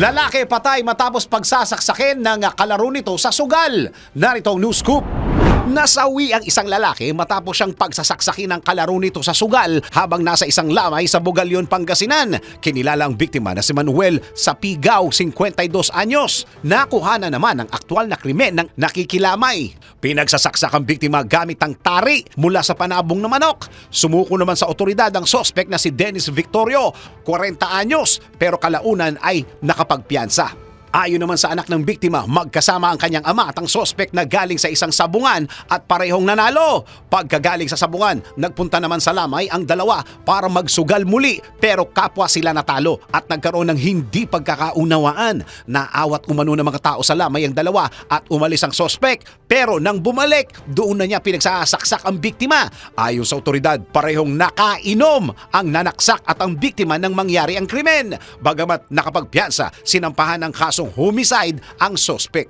Lalaki patay matapos pagsasaksakin ng kalaro nito sa sugal. Narito ang news scoop. Nasawi ang isang lalaki matapos siyang pagsasaksakin ng kalaro nito sa sugal habang nasa isang lamay sa Bugalyon, Pangasinan. Kinilala ang biktima na si Manuel Sapigaw, 52 anyos. Nakuha na naman ang aktwal na krimen ng nakikilamay. Pinagsasaksak ang biktima gamit ang tari mula sa panabong na manok. Sumuko naman sa otoridad ang sospek na si Dennis Victorio, 40 anyos, pero kalaunan ay nakapagpiyansa. Ayon naman sa anak ng biktima, magkasama ang kanyang ama at ang sospek na galing sa isang sabungan at parehong nanalo. Pagkagaling sa sabungan, nagpunta naman sa lamay ang dalawa para magsugal muli pero kapwa sila natalo at nagkaroon ng hindi pagkakaunawaan. Naawat umano ng mga tao sa lamay ang dalawa at umalis ang sospek pero nang bumalik, doon na niya pinagsasaksak ang biktima. Ayon sa otoridad, parehong nakainom ang nanaksak at ang biktima nang mangyari ang krimen. Bagamat nakapagpiyansa, sinampahan ng kasong homicide ang sospek.